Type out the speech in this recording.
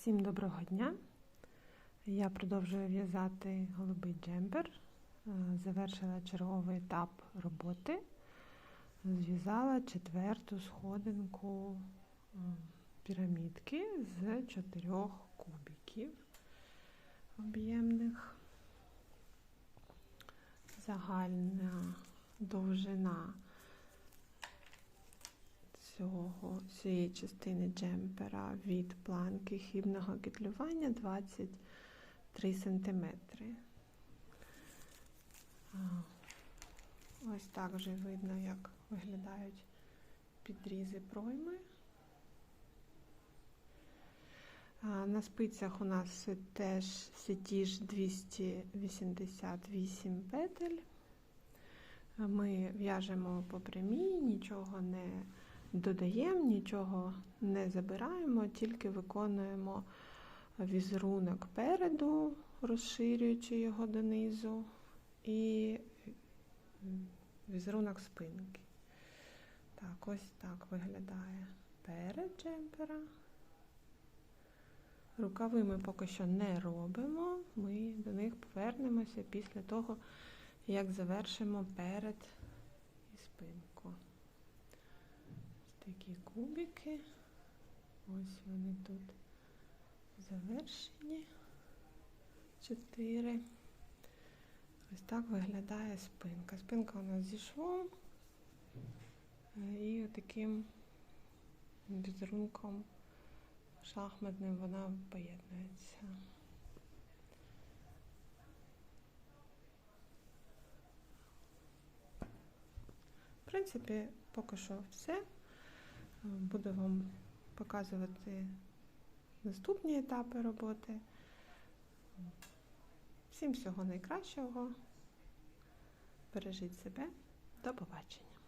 Всім доброго дня! Я продовжую в'язати голубий джемпер. Е, Завершила черговий етап роботи. Зв'язала четверту сходинку е, пірамідки з чотирьох кубиків об'ємних. Загальна довжина цього, цієї частини джемпера від планки хібного кетлювання 23 см. Ось так вже видно, як виглядають підрізи пройми. На спицях у нас теж всі ті ж 288 петель. Ми в'яжемо по прямій, нічого не додаємо, нічого не забираємо, тільки виконуємо візерунок переду, розширюючи його донизу, і візерунок спинки. Так, ось так виглядає перед джемпера. Рукави ми поки що не робимо, ми до них повернемося після того, як завершимо перед і спинку. Такі кубики. Ось вони тут завершені. Чотири. Ось так виглядає спинка. Спинка у нас зі швом і таким візерунком шахматним вона поєднується. В принципі, поки що все. Буду вам показувати наступні етапи роботи. Всім всього найкращого. Бережіть себе. До побачення.